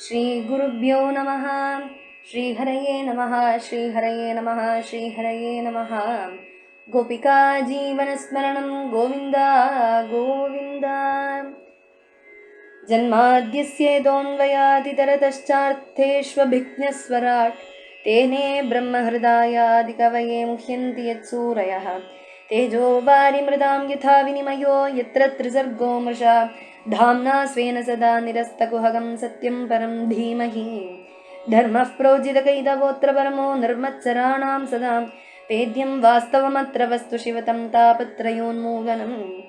श्रीगुरुभ्यो नमः। श्रीहरये नमः श्रीहरये नमः श्रीहरये नमः। गोपिका जीवनस्मरणं गोविन्द गोविन्द। जन्माद्यस्येदोन्वयादितरतश्चार्थेष्वभिज्ञस्वराट् तेने ब्रह्महृदायादिकवये मुह्यन्ति यत्सूरयः। तेजो वारिमृदां यथा विनिमयो यत्र त्रिसर्गो मृषा धाम्ना स्वेन सदा निरस्तकुहगं सत्यं परं धीमहि। धर्मः प्रोजितकैतवोऽत्र परमो निर्मत्सराणां सदा। वेद्यं वास्तवमत्र वस्तु शिवतं तापत्रयोन्मूलनम्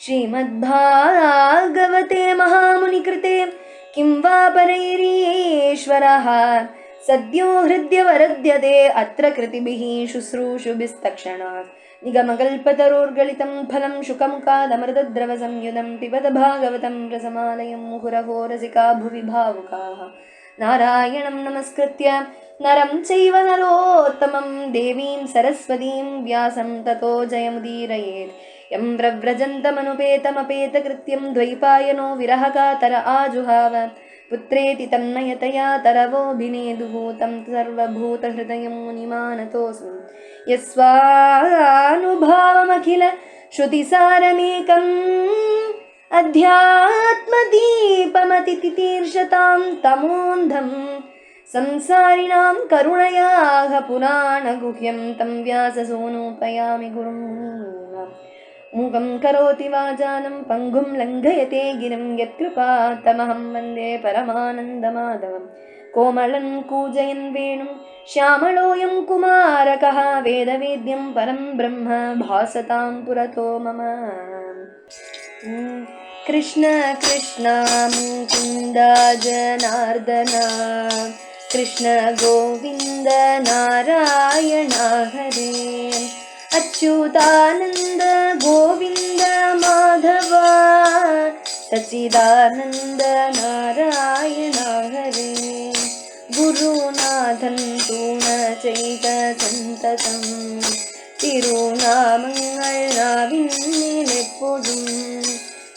श्रीमद्भागवते महामुनिकृते किं वा परैरीश्वरः सद्यो हृद्यवरद्यते अत्र कृतिभिः शुश्रूषुभिस्तक्षणात्। निगमकल्पतरोर्गलितं फलं शुकमुखादमृतद्रवसंयुधं पिबत भागवतं रसमालयं मुहुरहो रसिका भुवि भावुकाः। नारायणं नमस्कृत्य नरं चैव नरोत्तमं देवीं सरस्वतीं व्यासं ततो जयमुदीरयेत्। यं व्रव्रजन्तमनुपेतमपेतकृत्यं द्वैपायनो विरहकातर आजुहाव पुत्रेति तन्मयतया तरवोऽभिनेदुः तं सर्वभूतहृदयं मुनिमानतोऽस्मि। यस्वानुभावमखिल श्रुतिसारमेकम् अध्यात्मदीपमतितितीर्षतां तमोन्धं संसारिणां करुणयाः पुराणगुह्यं तं व्याससूनोपयामि गुरुं मुनीनाम् मूकं करोति वाचालं पङ्गुं लङ्घयते गिरिं यत्कृपातमहं वन्दे परमानन्दमाधवं कोमलं कूजयन् वेणुं श्यामलोऽयं कुमारकः वेदवेद्यं परं ब्रह्म भासतां पुरतो मम। कृष्ण कृष्ण मुकुन्द जनार्दन कृष्ण गोविन्द नारायण हरे അച്യുതാനന്ദ ഗോവിന്ദ മാധവ സച്ചിദാനന്ദ നാരായണ ഹരേ. ഗുരുനാഥൻ തൂണ ചെയ്ത സന്തതം തിരുനാമങ്ങൾ നാവിന്നിലെപ്പോഴും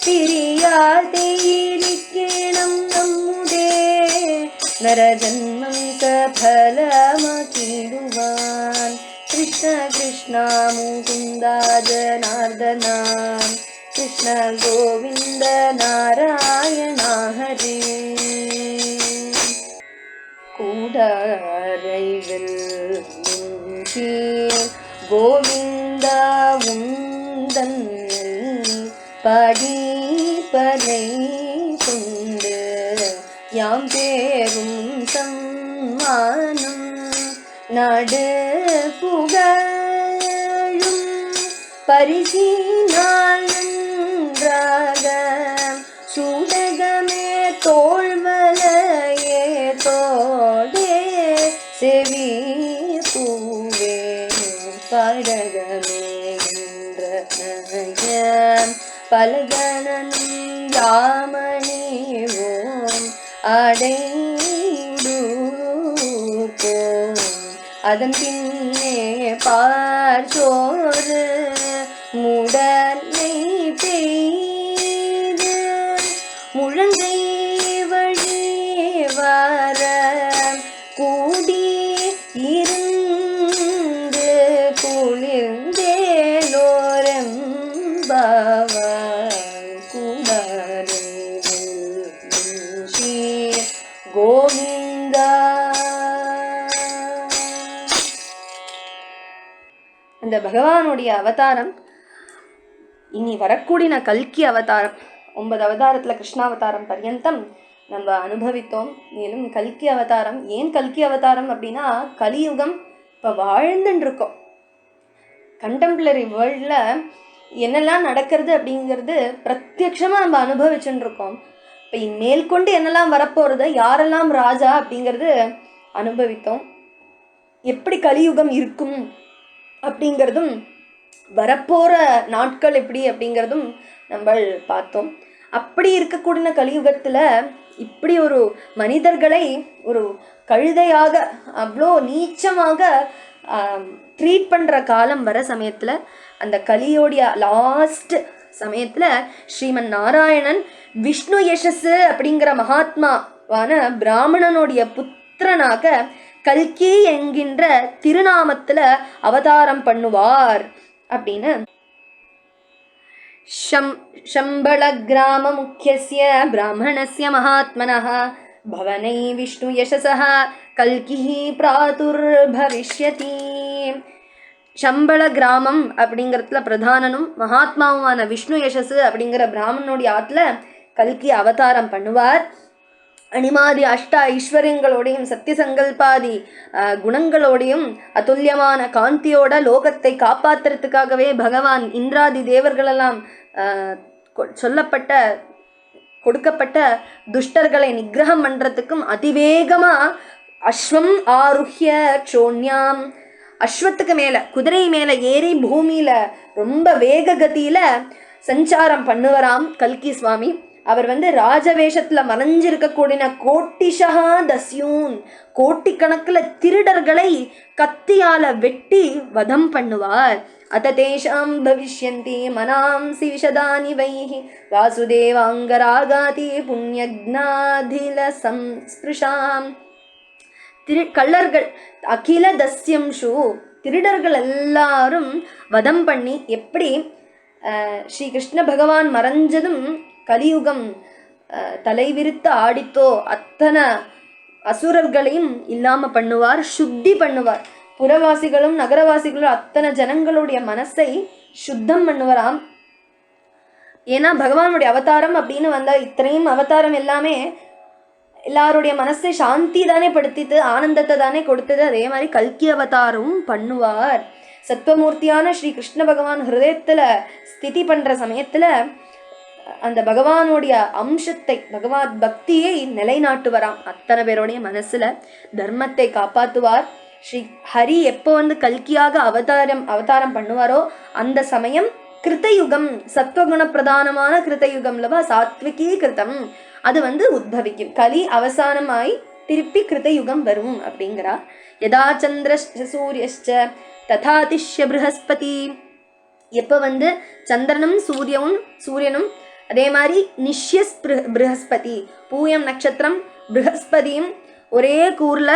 തിരിയാതെയിരിക്കണം നമ്മുടെ നരജന്മം സഫലമാക്കിടുവാൻ कृष्ण कृष्ण मुकुन्दा जनार्दना कृष्ण गोविन्द नारायण हरे கூடாரைவில் கோவிந்தா உந்தன் படி பலை கொண்டு யாம் பேரும் சம்மா நடு புகழும் பரிசினால் நன்றாக. சூடகமே தோல்வலையே தோடே செவி பூவே. படகமே என்ற யாமணி ஓம். அடை அதன் பின்னே பார்ச்சோறு முடல் பகவானுடைய அவதாரம். இனி வரக்கூடிய கல்கி அவதாரம். ஒன்பது அவதாரத்தில் கிருஷ்ணாவதாரம் பர்யந்தம் நம்ம அனுபவித்தோம். மேலும் கல்கி அவதாரம் ஏன் கல்கி அவதாரம் அப்படின்னா கலியுகம் இப்போ வாழ்ந்துன்னு இருக்கோம் கண்டெம்ப்ளரி வேர்ல்டில் என்னெல்லாம் நடக்கிறது அப்படிங்கிறது பிரத்யட்சமாக நம்ம அனுபவிச்சுன்னு இருக்கோம் இப்போ மேற்கொண்டு என்னெல்லாம் வரப்போகிறது யாரெல்லாம் ராஜா அப்படிங்கிறது அனுபவித்தோம். எப்படி கலியுகம் இருக்கும்? அப்படிங்கிறதும் வரப்போகிற நாட்கள் எப்படி அப்படிங்கிறதும் நம்ம பார்த்தோம். அப்படி இருக்கக்கூடிய கலியுகத்தில் இப்படி ஒரு மனிதர்களை ஒரு கழுதையாக அவ்வளோ நீச்சமாக ட்ரீட் பண்ணுற காலம் வர சமயத்தில் அந்த கலியோடைய லாஸ்ட் சமயத்தில் ஸ்ரீமன் நாராயணன் விஷ்ணு யசஸ் அப்படிங்கிற மகாத்மாவான பிராமணனுடைய புத்திரனாக கல்கி என்கின்ற திருநாமத்துல அவதாரம் பண்ணுவார் அப்படின்னு शं शम्बळग्राममुख्यस्य ब्राह्मणस्य महात्मनः भवनै विष्णुयशसः कल्किः प्रातुर्भविष्यति சம்பள கிராமம் அப்படிங்கிறதுல பிரதானனும் மகாத்மாவுமான விஷ்ணு யசஸ் அப்படிங்கிற பிராமணனுடைய ஆத்துல கல்கி அவதாரம் பண்ணுவார் அனிமாதி அஷ்ட ஐஸ்வர்யங்களோடையும் சத்திய சங்கல்பாதி குணங்களோடையும் அதுல்யமான காந்தியோட லோகத்தை காப்பாத்துறதுக்காகவே பகவான் இந்திராதி தேவர்களெல்லாம் கொ- சொல்லப்பட்ட கொடுக்கப்பட்ட துஷ்டர்களை நிகிரகம் பண்ணுறதுக்கும் அதிவேகமாக அஸ்வம் ஆருஹ்ய சோன்யாம். அஸ்வத்துக்கு மேலே குதிரை மேலே ஏறி பூமியில் ரொம்ப வேக கதியில் சஞ்சாரம் பண்ணுவராம் கல்கி சுவாமி. அவர் வந்து ராஜவேஷத்தில் மறைஞ்சிருக்கக்கூடிய கோட்டிஷா தஸ்யூன் கோட்டிக்கணக்கில் திருடர்களை கத்தியால வெட்டி வதம் பண்ணுவார். அத தேஷாம் பவிஷ்யந்தி மனாம்சி விஷதானி வைஹி வாசுதேவாங்கராகாதி புண்ணியக்னாதில சம்ஸ்பிருஷாம் திரு கள்ளர்கள் அகில தஸ்யம்ஷு திருடர்கள் எல்லாரும் வதம் பண்ணி எப்படி ஸ்ரீ கிருஷ்ண பகவான் மறைஞ்சதும் கலியுகம் தலைவிரித்து ஆடித்தோ அத்தனை அசுரர்களையும் இல்லாமல் பண்ணுவார் சுத்தி பண்ணுவார். புறவாசிகளும் நகரவாசிகளும் அத்தனை ஜனங்களுடைய மனசை சுத்தம் பண்ணுவாராம் ஏன்னா பகவானுடைய அவதாரம் அப்படின்னு வந்தால் இத்தனையும் அவதாரம் எல்லாமே எல்லாருடைய மனசை சாந்தி தானே படுத்திட்டு ஆனந்தத்தை தானே கொடுத்தது. அதே மாதிரி கல்கி அவதாரமும் பண்ணுவார். சத்வமூர்த்தியான ஸ்ரீ கிருஷ்ண பகவான் ஹிருதயத்தில் ஸ்திதி பண்ணுற சமயத்தில் அந்த பகவானுடைய அம்சத்தை பகவான் பக்தியை நிலைநாட்டுவராம். அத்தனை பேருடைய மனசுல தர்மத்தை காப்பாத்துவார். ஸ்ரீ ஹரி எப்போ வந்து கல்கியாக அவதாரம் அவதாரம் பண்ணுவாரோ அந்த சமயம் கிருத்தயுகம் சத்வகுண பிரதானமான கிருத்தயுகம்லவா சாத்விகீ கிருத்தம் அது வந்து உத்பவிக்கும். கலி அவசானமாய் திருப்பி கிருத்தயுகம் வரும் அப்படிங்கிறா. யதா சந்திர சூரியஷ்ச ததாதிஷ்ய ப்ரஹஸ்பதி. எப்போ வந்து சந்திரனும் சூரியனும் சூரியனும் அதே மாதிரி நிஷ்யஸ் பிருஹ- ப்ரஹஸ்பதி பூயம் நட்சத்திரம் ப்ரஹஸ்பதியும் ஒரே கூர்ல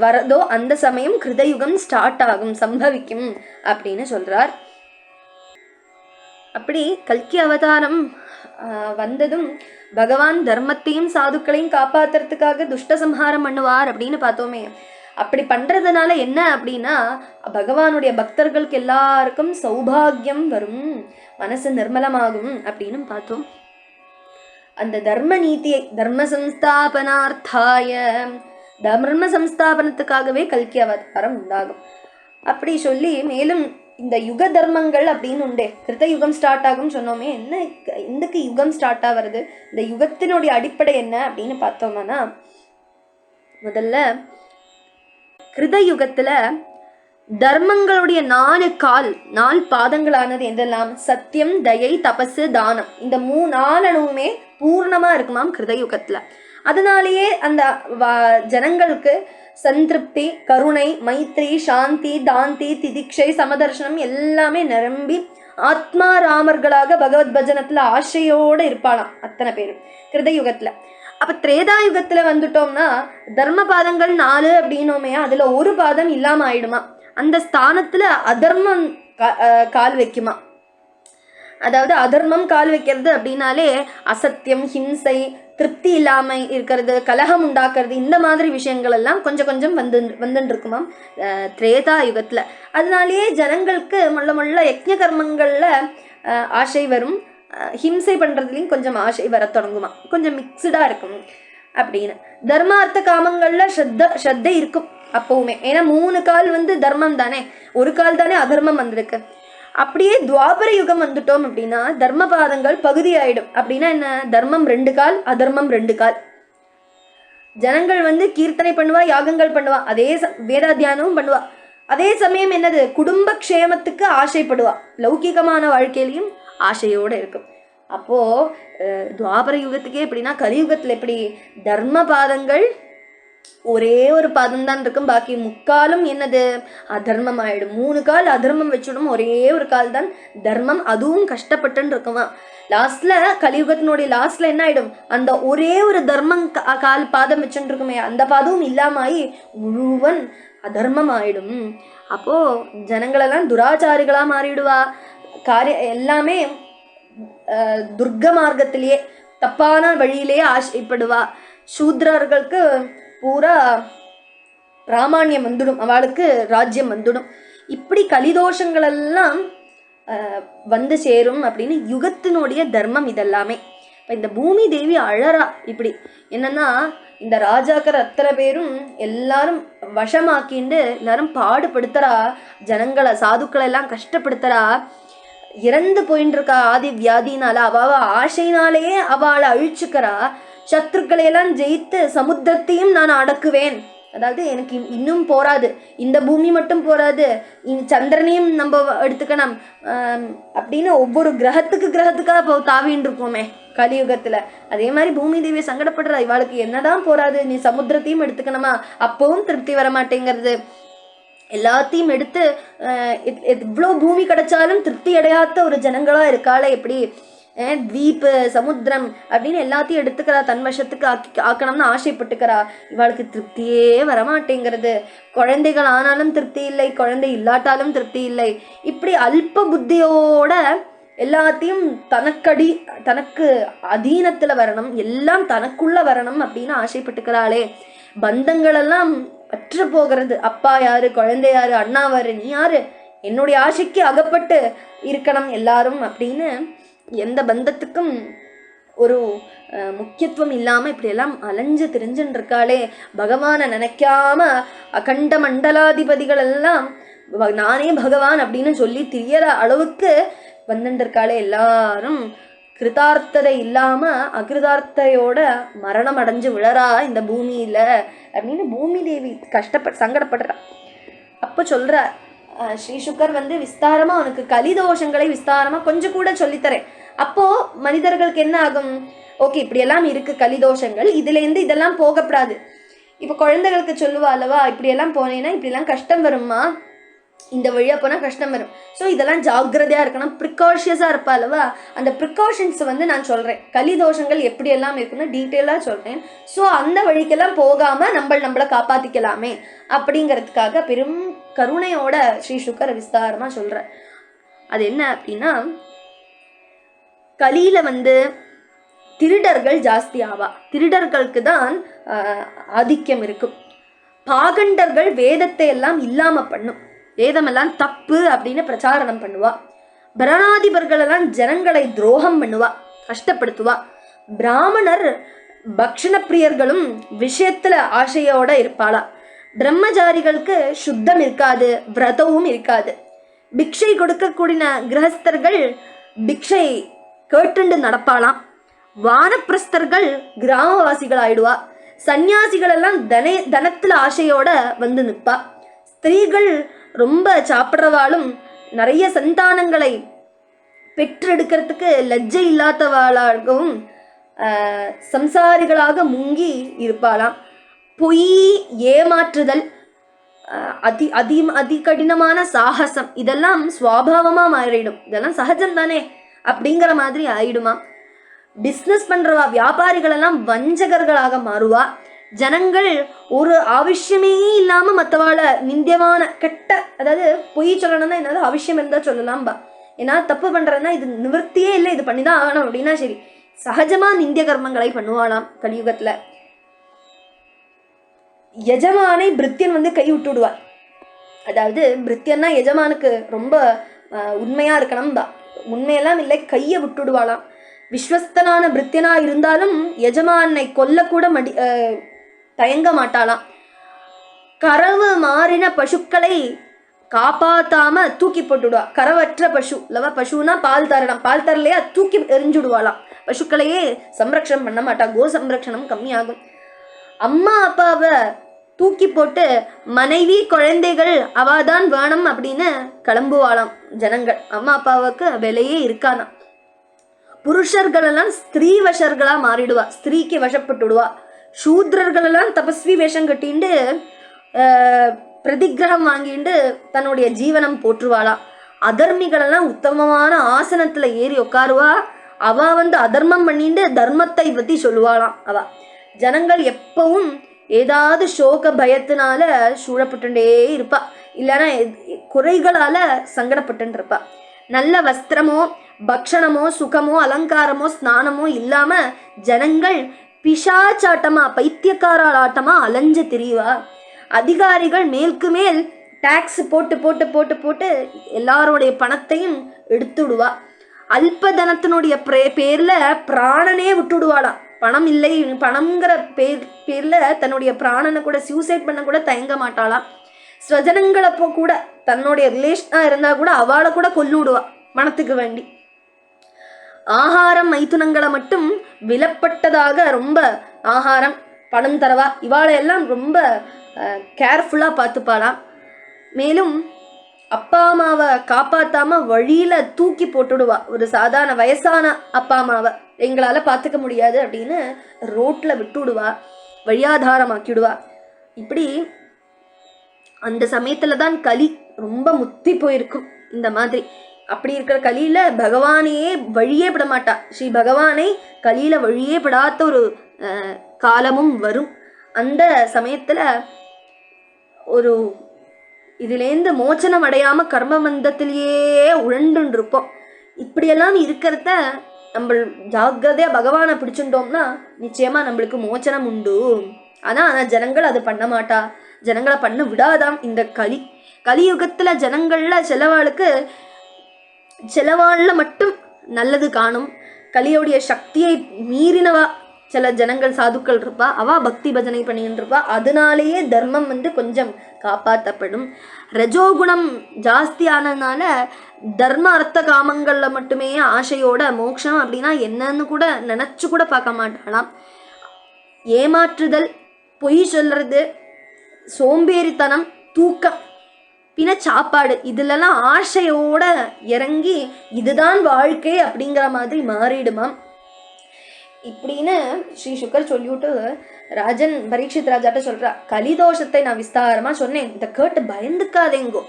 வரதோ அந்த சமயம் கிருதயுகம் ஸ்டார்ட் ஆகும் சம்பவிக்கும் அப்படின்னு சொல்றார். அப்படி கல்கி அவதாரம் ஆஹ், வந்ததும் பகவான் தர்மத்தையும் சாதுக்களையும் காப்பாத்துறதுக்காக துஷ்ட சம்ஹாரம் பண்ணுவார் அப்படின்னு பார்த்தோமே. அப்படி பண்ணுறதுனால என்ன அப்படின்னா பகவானுடைய பக்தர்களுக்கு எல்லாருக்கும் சௌபாகியம் வரும். மனசு நிர்மலமாகும் அப்படின்னு பார்த்தோம். அந்த தர்ம நீதியை தர்ம சம்ஸ்தாபனார்த்தாய தர்ம சம்ஸ்தாபனத்துக்காகவே கல்கி அவதாரம் உண்டாகும். அப்படி சொல்லி மேலும் இந்த யுக தர்மங்கள் அப்படின்னு உண்டே. கிருத்த யுகம் ஸ்டார்ட் ஆகும்னு சொன்னோமே என்ன எந்தக்கு யுகம் ஸ்டார்ட் ஆகிறது இந்த யுகத்தினுடைய அடிப்படை என்ன அப்படின்னு பார்த்தோம்னா முதல்ல கிருதயுகத்துல தர்மங்களுடைய நாலு கால் நாலு பாதங்களானது எதெல்லாம்? சத்தியம் தயை தபசு தானம். இந்த மூ நாலணுவுமே பூர்ணமா இருக்குமாம் கிருதயுகத்துல. அதனாலேயே அந்த வ- ஜனங்களுக்கு சந்திருப்தி கருணை மைத்ரி சாந்தி தாந்தி திதிக்ஷை சமதர்ஷனம் எல்லாமே நிரம்பி ஆத்மா ராமர்களாக பகவத் பஜனத்துல ஆசையோடு இருப்பாளாம் அத்தனை பேரும். கிருதயுகத்துல. அப்ப திரேதா யுகத்தில் வந்துட்டோம்னா தர்ம பாதங்கள் நாலு அப்படின்னோமே அதுல ஒரு பாதம் இல்லாம ஆயிடுமா? அந்த ஸ்தானத்துல அதர்மம் கா- கால் வைக்குமா? அதாவது அதர்மம் கால் வைக்கிறது அப்படின்னாலே அசத்தியம் ஹிம்சை திருப்தி இல்லாமை இருக்கிறது கலகம் உண்டாக்குறது இந்த மாதிரி விஷயங்கள் எல்லாம் கொஞ்சம் கொஞ்சம் வந்து வந்துட்டு இருக்குமாம் திரேதா யுகத்தில் அதனாலேயே ஜனங்களுக்கு முள்ள முள்ள யக்ஞ கர்மங்களில் ஆசை வரும். ஹிம்சை பண்ணுறதுலையும் கொஞ்சம் ஆசை வர தொடங்குமா? கொஞ்சம் மிக்சடாக இருக்கும் அப்படின்னு. தர்மார்த்த காமங்களில் ஸ்ரத்த ஸ்ரத்தை இருக்கும் அப்போவுமே. ஏன்னா மூணு கால் வந்து தர்மம் தானே. ஒரு கால் தானே அதர்மம் வந்திருக்கு. அப்படியே துவாபர யுகம் வந்துட்டோம் அப்படின்னா தர்மபாதங்கள் பகுதி ஆயிடும். அப்படின்னா என்ன? தர்மம் ரெண்டு கால் அதர்மம் ரெண்டு கால். ஜனங்கள் வந்து கீர்த்தனை பண்ணுவா யாகங்கள் பண்ணுவா. அதே ச- வேதாத்தியானமும் பண்ணுவா. அதே சமயம் என்னது? குடும்ப க்ஷேமத்துக்கு ஆசைப்படுவா. லௌகிகமான வாழ்க்கையிலையும் ஆசையோடு இருக்கும். அப்போ அஹ், துவாபர யுகத்துக்கே எப்படின்னா கலியுகத்துல எப்படி தர்ம பாதங்கள் ஒரே ஒரு பாதம் தான் இருக்கும். பாக்கி முக்காலும் என்னது? அதர்மம் ஆயிடும். மூணு கால் அதர்மம் வச்சுடும். ஒரே ஒரு கால் தான் தர்மம். அதுவும் கஷ்டப்பட்டுன்னு இருக்குமா? லாஸ்ட்ல கலியுகத்தினுடைய லாஸ்ட்ல என்ன ஆயிடும்? அந்த ஒரே ஒரு தர்மம் கா- கால் பாதம் வச்சுட்டு இருக்குமே அந்த பாதமும் இல்லாமாயி முழுவன் அதர்மம் ஆயிடும். அப்போ ஜனங்களெல்லாம் துராச்சாரிகளா மாறிடுவா. காரிய எல்லாமே துர்க்க மார்க்கத்திலேயே தப்பான வழியிலேயே ஆசைப்படுவா. சூத்ரர்களுக்கு பூரா பிராமாண்யம் வந்துடும் அவளுக்கு ராஜ்யம் வந்துடும். இப்படி கலிதோஷங்கள் எல்லாம் வந்து சேரும் அப்படின்னு யுகத்தினுடைய தர்மம் இதெல்லாமே. இப்போ இந்த பூமி தேவி அழறா இப்படி. என்னன்னா இந்த ராஜாக்கள் அத்தனை பேரும் எல்லாரும் வசமாக்கிண்டு எல்லாரும் பாடுபடுத்துறா. ஜனங்களை சாதுக்களை எல்லாம் கஷ்டப்படுத்துறா. இறந்து போயின்னு இருக்கா ஆதி வியாதினால அவ ஆசைனாலேயே ஆசையினாலேயே அவளை அழிச்சுக்கிறா. சத்ருக்களையெல்லாம் ஜெயித்து சமுத்திரத்தையும் நான் அடக்குவேன். அதாவது எனக்கு இன்னும் போராது. இந்த பூமி மட்டும் போராது. சந்திரனையும் நம்ம எடுத்துக்கணும். அப்படின்னு ஒவ்வொரு கிரகத்துக்கு கிரகத்துக்காக இப்போ தாவின்னு இருக்கோமே கலியுகத்துல. அதே மாதிரி பூமி தேவி சங்கடப்படுறா. இவாளுக்கு என்னதான் போராது. நீ சமுத்திரத்தையும் எடுத்துக்கணுமா? அப்பவும் திருப்தி வர மாட்டேங்கிறது எல்லாத்தையும் எடுத்து எத்- எவ்வளோ பூமி கிடைச்சாலும் திருப்தி அடையாத ஒரு ஜனங்களா இருக்காளே எப்படி? தீப்பு சமுத்திரம் அப்படின்னு எல்லாத்தையும் எடுத்துக்கிறா தன் வசத்துக்கு ஆக்கி ஆக்கணும்னு ஆசைப்பட்டுக்கிறா. இவளுக்கு திருப்தியே வரமாட்டேங்கிறது. குழந்தைகள் ஆனாலும் திருப்தி இல்லை குழந்தை இல்லாட்டாலும் திருப்தி இல்லை. இப்படி அல்ப புத்தியோட எல்லாத்தையும் தனக்கடி தனக்கு அதீனத்தில் வரணும் எல்லாம் தனக்குள்ள வரணும் அப்படின்னு ஆசைப்பட்டுக்கிறாளே. பந்தங்களெல்லாம் அற்று போகிறது அப்பா யாரு? குழந்தை யாரு? அண்ணா யாரு? நீ யாரு? என்னுடைய ஆசைக்கு அகப்பட்டு இருக்கணும் எல்லாரும் அப்படின்னு எந்த பந்தத்துக்கும் ஒரு முக்கியத்துவம் இல்லாமல் இப்படியெல்லாம் அலைஞ்சு திரிஞ்சுன்னு இருக்காளே பகவானை நினைக்காம அகண்ட மண்டலாதிபதிகள் எல்லாம் நானே பகவான் அப்படின்னு சொல்லி தெரியற அளவுக்கு வந்துட்டு இருக்காளே எல்லாரும். கிருதார்த்ததை இல்லாம அகிருதார்த்தையோட மரணம் அடைஞ்சு விழறா இந்த பூமியில அப்படின்னு பூமி தேவி கஷ்டப்பட் சங்கடப்படுறா. அப்போ சொல்றார் ஸ்ரீ சுக்கர் வந்து விஸ்தாரமா அவனுக்கு கலிதோஷங்களை விஸ்தாரமா கொஞ்சம் கூட சொல்லித்தரேன். அப்போ மனிதர்களுக்கு என்ன ஆகும்? ஓகே இப்படி எல்லாம் இருக்கு கலிதோஷங்கள் இதுல இருந்து இதெல்லாம் போகப்படாது. இப்போ குழந்தைகளுக்கு சொல்லுவா அல்லவா இப்படி எல்லாம் போனேன்னா இப்படி எல்லாம் கஷ்டம் வருமா இந்த வழியா போனா கஷ்டம் வரும். ஸோ இதெல்லாம் ஜாக்கிரதையா இருக்கணும். ப்ரிகாஷியஸாக இருப்பா அல்லவா? அந்த ப்ரிகாஷன்ஸ் வந்து நான் சொல்றேன். கலிதோஷங்கள் எப்படி எல்லாம் இருக்குன்னு டீட்டெயிலா சொல்றேன். ஸோ அந்த வழிக்கெல்லாம் போகாம நம்ம நம்மள காப்பாத்திக்கலாமே. அப்படிங்கிறதுக்காக பெரும் கருணையோட ஸ்ரீ சுக்கர விஸ்தாரமா சொல்ற அது என்ன அப்படின்னா கலியில் வந்து திருடர்கள் ஜாஸ்தி ஆவா திருடர்களுக்கு தான் ஆஹ், ஆதிக்கம் இருக்கும். பாகண்டர்கள் வேதத்தை எல்லாம் இல்லாம பண்ணும். வேதமெல்லாம் தப்பு அப்படின்னு பிரச்சாரணம் பண்ணுவா. பிரணாதிபர்களெல்லாம் ஜனங்களை துரோகம் பண்ணுவா கஷ்டப்படுத்துவா. பிராமணர் பக்ஷண பிரியர்களும் விஷயத்துல ஆசையோட இருப்பாளா. பிரம்மச்சாரிகளுக்கு சுத்தம் இருக்காது விரதமும் இருக்காது. பிக்ஷை கொடுக்கக்கூடிய கிரகஸ்தர்கள் பிக்ஷை கேட்டுண்டு நடப்பாளாம். வானப்பிரஸ்தர்கள் கிராமவாசிகள் ஆயிடுவா சந்நியாசிகள் எல்லாம் தன தனத்துல ஆசையோட வந்து நிற்பா. ஸ்திரீகள் ரொம்ப சாப்பிட்றவாளும் நிறைய சந்தானங்களை பெற்றெடுக்கிறதுக்கு லஜ்ஜை இல்லாதவாளாகவும் சம்சாரிகளாக முங்கி இருப்பாளாம். பொய் ஏமாற்றுதல் அதி அதி அதி கடினமான சாகசம் இதெல்லாம் சுவாபாவமாக மாறிடும். இதெல்லாம் சகஜம் தானே அப்படிங்கிற மாதிரி ஆயிடுமா பிஸ்னஸ் பண்ணுறவா வியாபாரிகள் எல்லாம் வஞ்சகர்களாக மாறுவா. ஜனங்கள் ஒரு அவசியமே இல்லாம மற்றவாழ நிந்தியமான கெட்ட அதாவது பொய் சொல்லணும்னா என்னது? அவசியம் இருந்தா சொல்லலாம்பா ஏன்னா தப்பு பண்றதுன்னா இது நிவர்த்தியே இல்லை இது பண்ணிதான் ஆகணும் அப்படின்னா சரி. சகஜமா நிந்திய கர்மங்களை பண்ணுவாளாம் கலியுகத்துல. எஜமானை பிரித்தியன் வந்து கை விட்டுடுவார் அதாவது பிரித்தியன்னா எஜமானுக்கு ரொம்ப உண்மையாக உண்மையா இருக்கணும் தான் உண்மையெல்லாம் இல்லை கையை விட்டுடுவாளாம் விஸ்வஸ்தனான பிரித்தியனா இருந்தாலும் எஜமானை கொல்லக்கூட மடி தயங்க மாட்டாளாம். கறவு மாறின பசுக்களை காப்பாத்தாம தூக்கி போட்டுடுவா. கரவற்ற பசு இல்லவா பசுனா பால் தரணும் பால் தரலையா தூக்கி எரிஞ்சுடுவாளாம் பசுக்களையே சம்ரக்ஷணம் பண்ண மாட்டா. கோ சம்ரக்ஷணம் கம்மியாகும். அம்மா அப்பாவை தூக்கி போட்டு மனைவி குழந்தைகள் அவாதான் வேணும் அப்படின்னு கிளம்புவாளாம் ஜனங்கள். அம்மா அப்பாவுக்கு விலையே இருக்காதாம். புருஷர்களெல்லாம் ஸ்திரீ வசர்களா மாறிடுவா. ஸ்திரீக்கு வசப்பட்டுடுவா. சூத்ரர்கள் எல்லாம் தபஸ்வி வேஷம் கட்டிண்டு ஆஹ், பிரதிக்கிரகம் வாங்கிண்டு தன்னுடைய ஜீவனம் போற்றுவாளா. அதர்மிகள் எல்லாம் உத்தமமான ஆசனத்துல ஏறி உட்காருவா அவ வந்து அதர்மம் பண்ணிட்டு தர்மத்தை பத்தி சொல்லுவாளாம் அவ. ஜனங்கள் எப்பவும் ஏதாவது சோக பயத்தினால சூழப்பட்டுட்டே இருப்பா. இல்லைன்னா குறைகளால் குறைகளால இருப்பா நல்ல வஸ்திரமோ பக்ஷணமோ சுகமோ அலங்காரமோ ஸ்நானமோ இல்லாம ஜனங்கள் பிசாச்சாட்டமா பைத்தியக்காராளாட்டமா அலைஞ்சு திரிவா? அதிகாரிகள் மேல்க்கு மேல் டாக்ஸ் போட்டு போட்டு போட்டு போட்டு எல்லாருடைய பணத்தையும் எடுத்துடுவா. அல்பதனத்தினுடைய பிரே- பேர்ல பிராணனே விட்டுடுவாளாம். பணம் இல்லை பணம்ங்கிற பேர் பேர்ல தன்னுடைய பிராணனை கூட சூசைட் பண்ண கூட தயங்க மாட்டாளாம். ஸ்வஜனங்களப்போ கூட தன்னுடைய ரிலேஷனாக இருந்தால் கூட அவளை கூட கொல்லுடுவா பணத்துக்கு வேண்டி. ஆகாரம் மைத்துனங்களை மட்டும் விலப்பட்டதாக ரொம்ப ஆகாரம் பணம் தரவா. இவாளை எல்லாம் ரொம்ப கேர்ஃபுல்லாக பார்த்துப்பாளாம் மேலும் அப்பா அம்மாவை காப்பாத்தாம வழியில தூக்கி போட்டுடுவா. ஒரு சாதாரண வயசான அப்பா அம்மாவை. எங்களால் பார்த்துக்க முடியாது அப்படின்னு ரோட்டில் விட்டுடுவா. வழியாதாரமாக்கிடுவா. இப்படி அந்த சமயத்தில் தான் களி ரொம்ப முத்தி போயிருக்கும். இந்த மாதிரி. அப்படி இருக்கிற கலியில் பகவானையே வழியே விட மாட்டா ஸ்ரீ பகவானை கலியில் வழியே படாத ஒரு அஹ், காலமும் வரும். அந்த சமயத்துல ஒரு இதுலேருந்து மோச்சனம் அடையாம கர்ம மந்தத்திலேயே உழண்டுருப்போம் இப்படியெல்லாம் இருக்கிறத நம்ம ஜாக்கிரதையா பகவானை பிடிச்சுட்டோம்னா நிச்சயமா நம்மளுக்கு மோச்சனம் உண்டு. ஆனா ஆனா ஜனங்கள் அது பண்ண மாட்டா. ஜனங்களை பண்ண விடாதாம் இந்த கலி. கலியுகத்துல ஜனங்கள்ல சிலவாளுக்கு செலவாளில் மட்டும் நல்லது காணும். கலியோடைய சக்தியை மீறினவா சில ஜனங்கள் சாதுக்கள் இருப்பா. அவா பக்தி பஜனை பண்ணிட்டு இருப்பா அதனாலேயே தர்மம் வந்து கொஞ்சம் காப்பாற்றப்படும். ரஜோகுணம் ஜாஸ்தி ஆனதுனால தர்ம அர்த்த காமங்களில் மட்டுமே ஆசையோட மோட்சம் அப்படின்னா என்னன்னு கூட நினச்சி கூட பார்க்க மாட்டாளாம். ஏமாற்றுதல் பொய் சொல்றது சோம்பேறித்தனம் தூக்கம் பின்ன சாப்பாடு இதுலலாம் ஆசையோட இறங்கி இதுதான் வாழ்க்கை அப்படிங்கிற மாதிரி மாறிடுமாம் இப்படின்னு ஸ்ரீ சுக்கர் சொல்லிவிட்டு ராஜன் பரீட்சித் ராஜாட்ட சொல்றா கலிதோஷத்தை நான் விஸ்தாரமா சொன்னேன். இந்த கேட்டு பயந்துக்காதேங்கோ.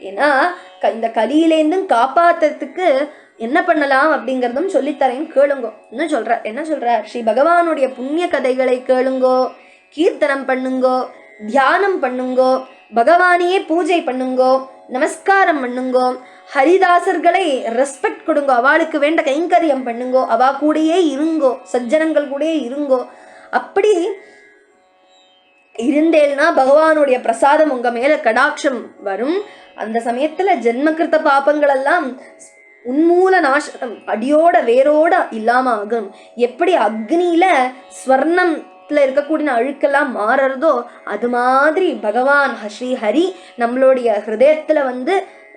ஏன்னா க- இந்த கலியிலேருந்தும் காப்பாத்துறதுக்கு என்ன பண்ணலாம் அப்படிங்கிறதும் சொல்லித்தரேன் கேளுங்கோ. இன்னும் சொல்ற என்ன சொல்ற? ஸ்ரீ பகவானுடைய புண்ணிய கதைகளை கேளுங்கோ. கீர்த்தனம் பண்ணுங்கோ. தியானம் பண்ணுங்கோ. பகவானையே பூஜை பண்ணுங்கோ நமஸ்காரம் பண்ணுங்கோ ஹரிதாசர்களை ரெஸ்பெக்ட் கொடுங்கோ அவளுக்கு வேண்ட கைங்கரியம் பண்ணுங்கோ அவா கூடயே இருங்கோ சஜ்ஜனங்கள் கூடயே இருங்கோ. அப்படி இருந்தேல்னா பகவானுடைய பிரசாதம் உங்க மேல கடாட்சம் வரும். அந்த சமயத்துல ஜென்மகிருத்த பாபங்கள் எல்லாம் உன்மூல நாசம் அடியோட வேரோட இல்லாம ஆகும். எப்படி அக்னியில ஸ்வர்ணம் ஸ்வர்ணத்துல இருக்கக்கூடிய அழுக்கெல்லாம் மாறுறதோ அது மாதிரி பகவான் ஸ்ரீஹரி ஸ்ரீ ஹரி நம்மளுடைய ஹிருதயத்துல வந்து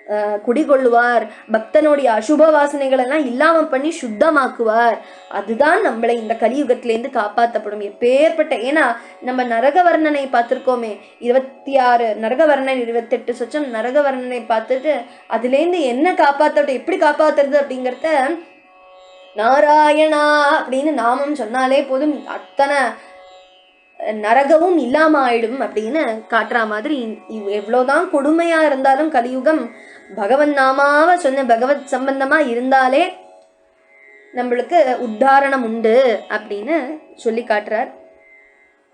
அஹ், குடிகொள்ளுவார். பக்தனுடைய அசுப வாசனைகள் எல்லாம் இல்லாமல் பண்ணி சுத்தமாக்குவார். அதுதான் நம்மளை இந்த கலியுகத்திலேருந்து காப்பாற்றப்படும் எப்பேற்பட்ட ஏன்னா நம்ம நரகவர்ணனை பார்த்துருக்கோமே இருபத்தி ஆறு நரகவர்ணன் இருபத்தெட்டு சொச்சம் நரகவர்ணனை பார்த்துட்டு அதுலேருந்து என்ன காப்பாற்றட்டும் எப்படி காப்பாத்துறது அப்படிங்கிறத நாராயணா அப்படின்னு நாமம் சொன்னாலே போதும். அத்தனை நரகமும் இல்லாம ஆயிடும் அப்படின்னு காட்டுற மாதிரி எவ்வளோதான் கொடுமையா இருந்தாலும் கலியுகம் பகவன் நாமாவ சொன்ன பகவத் சம்பந்தமா இருந்தாலே நம்மளுக்கு உத்தாரணம் உண்டு அப்படின்னு சொல்லி காட்டுறார்.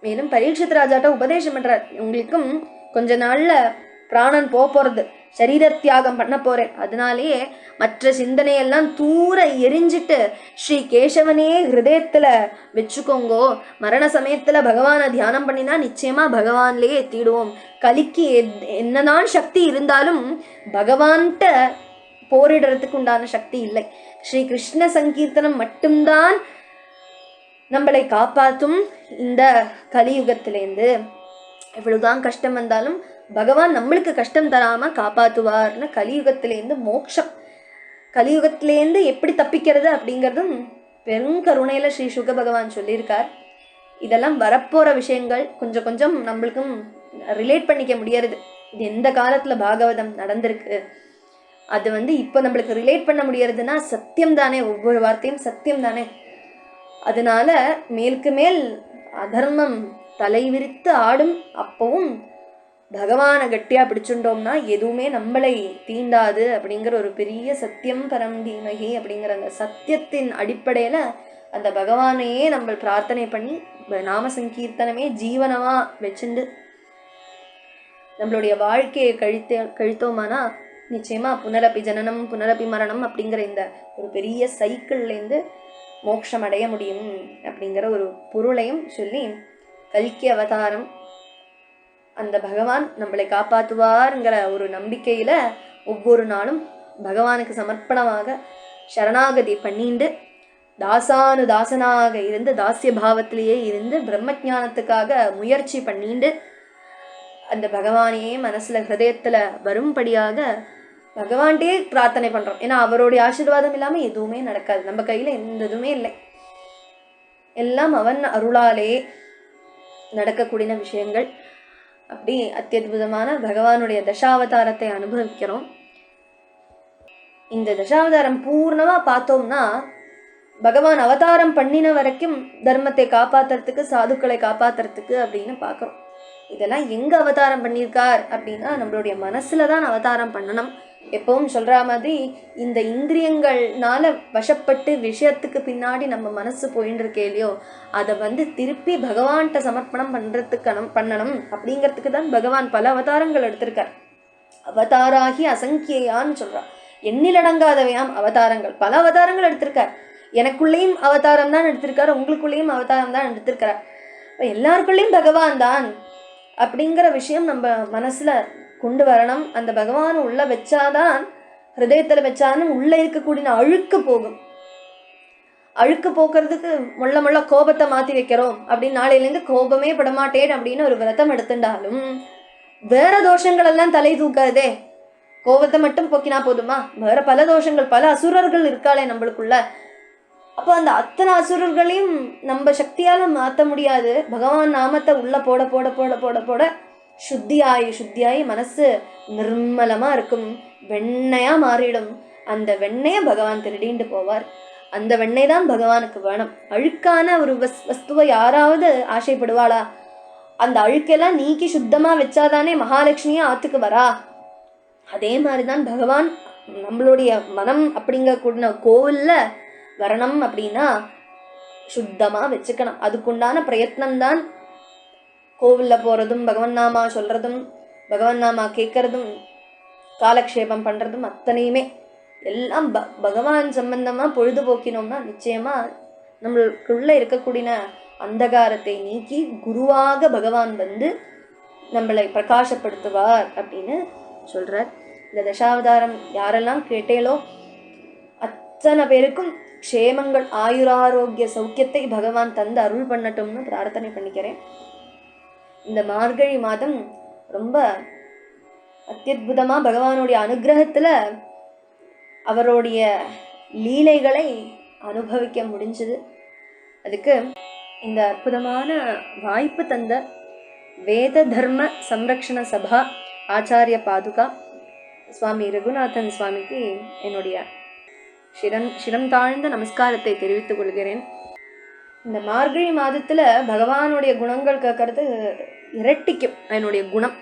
மேலும் பரீட்சித் ராஜாட்ட உபதேசம் பண்றார். உங்களுக்கும் கொஞ்ச நாள்ல பிராணன் போக போறது சரீர தியாகம் பண்ண போறேன். அதனாலேயே மற்ற சிந்தனையெல்லாம் தூர எரிஞ்சிட்டு ஸ்ரீ கேசவனே ஹிருதயத்துல வச்சுக்கோங்கோ. மரண சமயத்துல பகவானை தியானம் பண்ணினா நிச்சயமா பகவான்லேயே எத்திடுவோம். கலிக்கு என்னதான் சக்தி இருந்தாலும் பகவான்கிட்ட போரிடுறதுக்கு உண்டான சக்தி இல்லை. ஸ்ரீ கிருஷ்ண சங்கீர்த்தனம் மட்டும்தான் நம்மளை காப்பாற்றும் இந்த கலியுகத்திலேருந்து எவ்வளவுதான் கஷ்டம் வந்தாலும் பகவான் நம்மளுக்கு கஷ்டம் தராமல் காப்பாற்றுவார்னு கலியுகத்திலேருந்து மோட்சம் கலியுகத்திலேருந்து எப்படி தப்பிக்கிறது அப்படிங்கிறதும் பெருங்கருணையில் ஸ்ரீ சுக பகவான் சொல்லியிருக்கார். இதெல்லாம் வரப்போகிற விஷயங்கள் கொஞ்சம் கொஞ்சம் நம்மளுக்கும் ரிலேட் பண்ணிக்க முடியறது. இது எந்த காலத்தில் பாகவதம் நடந்திருக்கு? அது வந்து இப்போ நம்மளுக்கு ரிலேட் பண்ண முடியறதுன்னா சத்தியம் தானே ஒவ்வொரு வார்த்தையும் சத்தியம் தானே. அதனால மேலுக்கு மேல் அதர்மம் தலை விரித்து ஆடும் அப்பவும் பகவானை கட்டியாக பிடிச்சுட்டோம்னா எதுவுமே நம்மளை தீண்டாது அப்படிங்கிற ஒரு பெரிய சத்தியம் பரம் தீமகி அப்படிங்கிற அந்த சத்தியத்தின் அடிப்படையில் அந்த பகவானையே நம்ம பிரார்த்தனை பண்ணி நாம சங்கீர்த்தனமே ஜீவனமாக வச்சுண்டு நம்மளுடைய வாழ்க்கையை கழித்த கழித்தோமானா நிச்சயமாக புனரப்பி ஜனனம் புனரப்பி மரணம் அப்படிங்கிற இந்த ஒரு பெரிய சைக்கிள்லேருந்து மோட்சம் அடைய முடியும் அப்படிங்கிற ஒரு பொருளையும் சொல்லி கல்கி அவதாரம் அந்த பகவான் நம்மளை காப்பாற்றுவாருங்கிற ஒரு நம்பிக்கையில் ஒவ்வொரு நாளும் பகவானுக்கு சமர்ப்பணமாக சரணாகதி பண்ணிண்டு தாசானு தாசனாக இருந்து தாசிய பாவத்திலேயே இருந்து பிரம்மஜானத்துக்காக முயற்சி பண்ணிண்டு அந்த பகவானையே மனசில் ஹிரதயத்தில் வரும்படியாக பகவான்கிட்டே பிரார்த்தனை பண்ணுறோம் ஏன்னா அவருடைய ஆசீர்வாதம் இல்லாமல் எதுவுமே நடக்காது. நம்ம கையில் எந்த இதுவுமே இல்லை. எல்லாம் அவன் அருளாலே நடக்கக்கூடிய விஷயங்கள். அப்படி அத்தியுதமான பகவானுடைய தசாவதாரத்தை அனுபவிக்கிறோம். இந்த தசாவதாரம் பூர்ணமாக பார்த்தோம்னா பகவான் அவதாரம் பண்ணின வரைக்கும் தர்மத்தை காப்பாத்துறதுக்கு சாதுக்களை காப்பாத்துறதுக்கு அப்படின்னு பார்க்குறோம். இதெல்லாம் எங்க அவதாரம் பண்ணியிருக்கார் அப்படின்னா நம்மளுடைய மனசில் தான் அவதாரம் பண்ணணும். எப்பவும் சொல்கிற மாதிரி இந்த இந்திரியங்கள்னால வசப்பட்டு விஷயத்துக்கு பின்னாடி நம்ம மனசு போயின்னு இருக்கே இல்லையோ அதை வந்து திருப்பி பகவான்கிட்ட சமர்ப்பணம் பண்றதுக்கு பண்ணணும் அப்படிங்கிறதுக்கு தான் பகவான் பல அவதாரங்கள் எடுத்திருக்கார். அவதாராகி அசங்கியான்னு சொல்றா. எண்ணிலடங்காதவையாம் அவதாரங்கள். பல அவதாரங்கள் எடுத்திருக்கார். எனக்குள்ளேயும் அவதாரம் தான் எடுத்திருக்காரு. உங்களுக்குள்ளேயும் அவதாரம் தான் எடுத்திருக்கிறார். அப்ப எல்லாருக்குள்ளேயும் பகவான் தான் அப்படிங்கிற விஷயம் நம்ம மனசுல கொண்டு வரணும். அந்த பகவான் உள்ள வச்சாதான் ஹிருதயத்தில் வச்சாதான் உள்ளே இருக்கக்கூடிய அழுக்கு போகும். அழுக்கு போக்குறதுக்கு முள்ள முள்ள கோபத்தை மாற்றி வைக்கிறோம். அப்படின்னு நாளையிலேருந்து கோபமே படமாட்டேன் அப்படின்னு ஒரு விரதம் எடுத்துட்டாலும் வேற தோஷங்கள் எல்லாம் தலை தூக்காதே. கோபத்தை மட்டும் போக்கினா போதுமா? வேற பல தோஷங்கள் பல அசுரர்கள் இருக்காளே நம்மளுக்குள்ள. அப்போ அந்த அத்தனை அசுரர்களையும் நம்ம சக்தியால் மாற்ற முடியாது. பகவான் நாமத்தை உள்ள போட போட போட போட போட சுத்தியாகி சுத்தியாயி மனசு நிர்மலமாக இருக்கும். வெண்ணையாக மாறிடும். அந்த வெண்ணையை பகவான் திருடிண்டு போவார். அந்த வெண்ணெய் தான் பகவானுக்கு வேணும். அழுக்கான ஒரு வஸ் வஸ்துவை யாராவது ஆசைப்படுவாளா? அந்த அழுக்கெல்லாம் நீக்கி சுத்தமாக வச்சாதானே மகாலட்சுமியே ஆற்றுக்கு வரா? அதே மாதிரி தான் பகவான் நம்மளுடைய மனம் அப்படிங்கக்கூடிய கோவில்ல வரணும் அப்படின்னா சுத்தமாக வச்சுக்கணும். அதுக்குண்டான பிரயத்னம் தான் கோவிலில் போகிறதும் பகவன் நாமா சொல்கிறதும் பகவன் நாமா கேட்குறதும் காலக்ஷேபம் பண்ணுறதும் அத்தனையுமே எல்லாம் ப பகவான் சம்பந்தமாக பொழுதுபோக்கினோம்னா நிச்சயமாக நம்மளுக்குள்ளே இருக்கக்கூடிய அந்தகாரத்தை நீக்கி குருவாக பகவான் வந்து நம்மளை பிரகாசப்படுத்துவார் அப்படின்னு சொல்கிறார் இந்த தசாவதாரம் யாரெல்லாம் கேட்டேலோ அத்தனை பேருக்கும் க்ஷேமங்கள் ஆயுராரோக்கிய சௌக்கியத்தை பகவான் தந்து அருள் பண்ணட்டும்னு பிரார்த்தனை பண்ணிக்கிறேன். இந்த மார்கழி மாதம் ரொம்ப அத்தியுதமாக பகவானுடைய அனுகிரகத்தில் அவருடைய லீலைகளை அனுபவிக்க முடிஞ்சது. அதுக்கு இந்த அற்புதமான வாய்ப்பு தந்த வேத தர்ம சம்ரக்ஷண சபா ஆச்சாரிய பாதுகா சுவாமி ரகுநாதன் சுவாமிக்கு என்னுடைய சிரம் சிரம் தாழ்ந்த நமஸ்காரத்தை தெரிவித்துக் கொள்கிறேன். இந்த மார்கழி மாதத்தில் பகவானுடைய குணங்கள் கேட்கறது இரட்டிக்கும் என்னுடைய குணம்.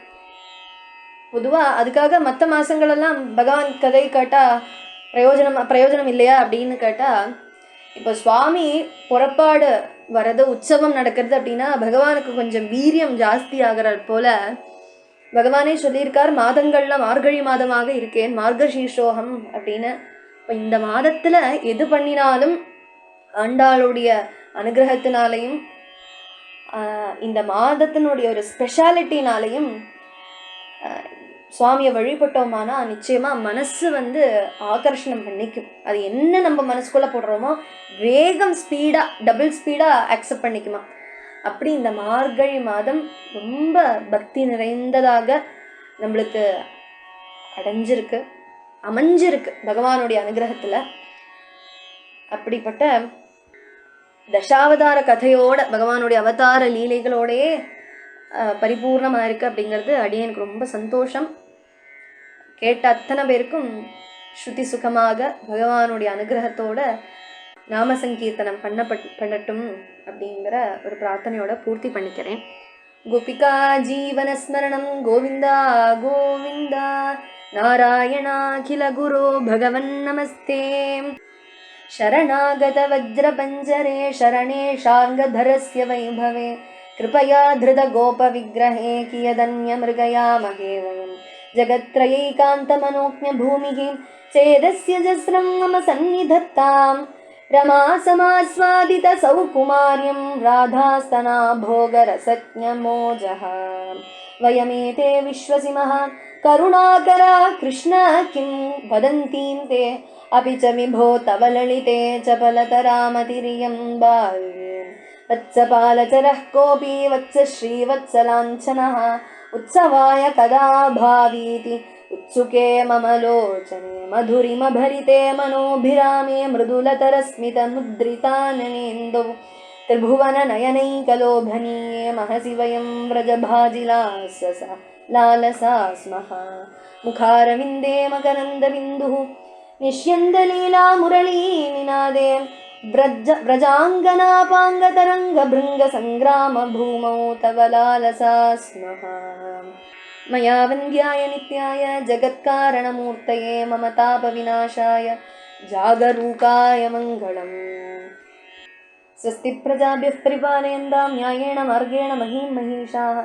பொதுவாக அதுக்காக மற்ற மாதங்களெல்லாம் பகவான் கதை கேட்டால் பிரயோஜனம் பிரயோஜனம் இல்லையா அப்படின்னு கேட்டால் இப்போ சுவாமி புறப்பாடு வரது உற்சவம் நடக்கிறது அப்படின்னா பகவானுக்கு கொஞ்சம் வீரியம் ஜாஸ்தி ஆகிறது போல பகவானே சொல்லியிருக்கார் மாதங்களில் மார்கழி மாதமாக இருக்கேன் மார்கசீஷோகம் அப்படின்னு. இப்போ இந்த மாதத்தில் எது பண்ணினாலும் ஆண்டாளுடைய அனுகிரகத்தினாலையும் இந்த மாதத்தினுடைய ஒரு ஸ்பெஷாலிட்டினாலையும் சுவாமியை வழிபட்டோமானா நிச்சயமாக மனசு வந்து ஆகர்ஷணம் பண்ணிக்கும். அது என்ன நம்ம மனசுக்குள்ளே போடுறோமோ வேகம் ஸ்பீடாக டபுள் ஸ்பீடாக அக்செப்ட் பண்ணிக்குமா. அப்படி இந்த மார்கழி மாதம் ரொம்ப பக்தி நிறைந்ததாக நம்மளுக்கு அடைஞ்சிருக்கு அமைஞ்சிருக்கு பகவானுடைய அனுகிரகத்தில். அப்படிப்பட்ட தசாவதார கதையோட பகவானுடைய அவதார லீலைகளோடையே பரிபூர்ணமாக இருக்குது அப்படிங்கிறது அடியனுக்கு ரொம்ப சந்தோஷம். கேட்ட அத்தனை பேருக்கும் ஸ்ருதி சுகமாக பகவானுடைய அனுகிரகத்தோட நாம சங்கீர்த்தனம் பண்ணப்பட் பண்ணட்டும் அப்படிங்கிற ஒரு பிரார்த்தனையோட பூர்த்தி பண்ணிக்கிறேன். கோபிகா ஜீவனஸ்மரணம் கோவிந்தா கோவிந்தா நாராயணாகில குரோ பகவன் நமஸ்தேம் शरणागतवज्रपञ्जरे शरणेशार्ङ्गधरस्य वैभवे। कृपया धृतगोपविग्रहे कियदन्यमृगयामहे वयं जगत्त्रयैकान्तमनोज्ञभूमिः चेदस्य जस्रं मम सन्निधत्ताम्। रमासमास्वादितसौकुमार्यं राधास्तना भोगरसज्ञमोजः वयमेते विश्वसिमः करुणाकरा कृष्ण किं वदन्तीं ते? अपि च विभो तव ललिते चपलतरामतिरियं बाल्ये वत्सपालचरः कोऽपि वत्स श्रीवत्सलाञ्छनः। उत्सवाय कदा भावीति? उत्सुके मम लोचने मधुरिमभरिते मनोभिरामे मृदुलतरस्मितमुद्रिताननेन्दौ। त्रिभुवननयनैकलोभनीये महसि वयं व्रजभाजिलाससा लालसा स्मः मुखारविन्दे मकरन्दबिन्दुः। निष्यन्दलीलामुरळीनिनादे व्रज व्रजाङ्गनापाङ्गतरङ्गभृङ्गसङ्ग्रामभूमौ तव लालसा स्मः मया वन्द्याय नित्याय जगत्कारणमूर्तये मम तापविनाशाय जागरूकाय मङ्गलम्। स्वस्ति प्रजाभ्यः परिपालयन्तां न्यायेण मार्गेण महीं महिषाः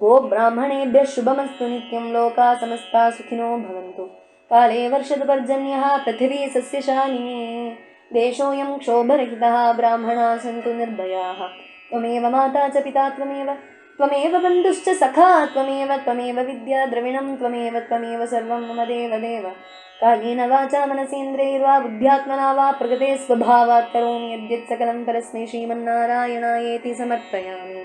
गोब्राह्मणेभ्यः शुभमस्तु नित्यं लोकाः समस्ताः सुखिनो भवन्तु। काले वर्षतु पर्जन्यः पृथिवी सस्यशालिनी देशोऽयं क्षोभरहितः ब्राह्मणाः सन्तु निर्भयाः। त्वमेव माता च पिता त्वमेव। त्वमेव बन्धुश्च सखा त्वमेव। त्वमेव विद्या द्रविणं त्वमेव। त्वमेव सर्वं मम देवदेव कायेन वाचा मनसेन्द्रियैर्वा बुद्ध्यात्मना वा प्रकृते स्वभावात् करोमि यद्यत् सकलं परस्मै श्रीमन्नारायणायेति समर्पयामि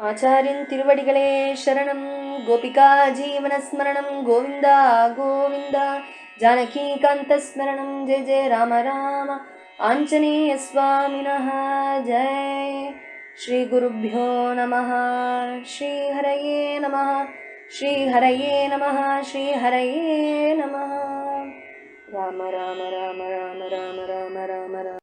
आचार्यन् तिरुवडिगले शरणं गोपिका जीवनस्मरणं गोविन्दा गोविन्द जानकीकान्तस्मरणं जय जय राम राम। आञ्जनेयस्वामिनः जय। श्रीगुरुभ्यो नमः श्रीहरये नमः श्रीहरये नमः श्रीहरये नमः। राम राम राम राम राम राम राम।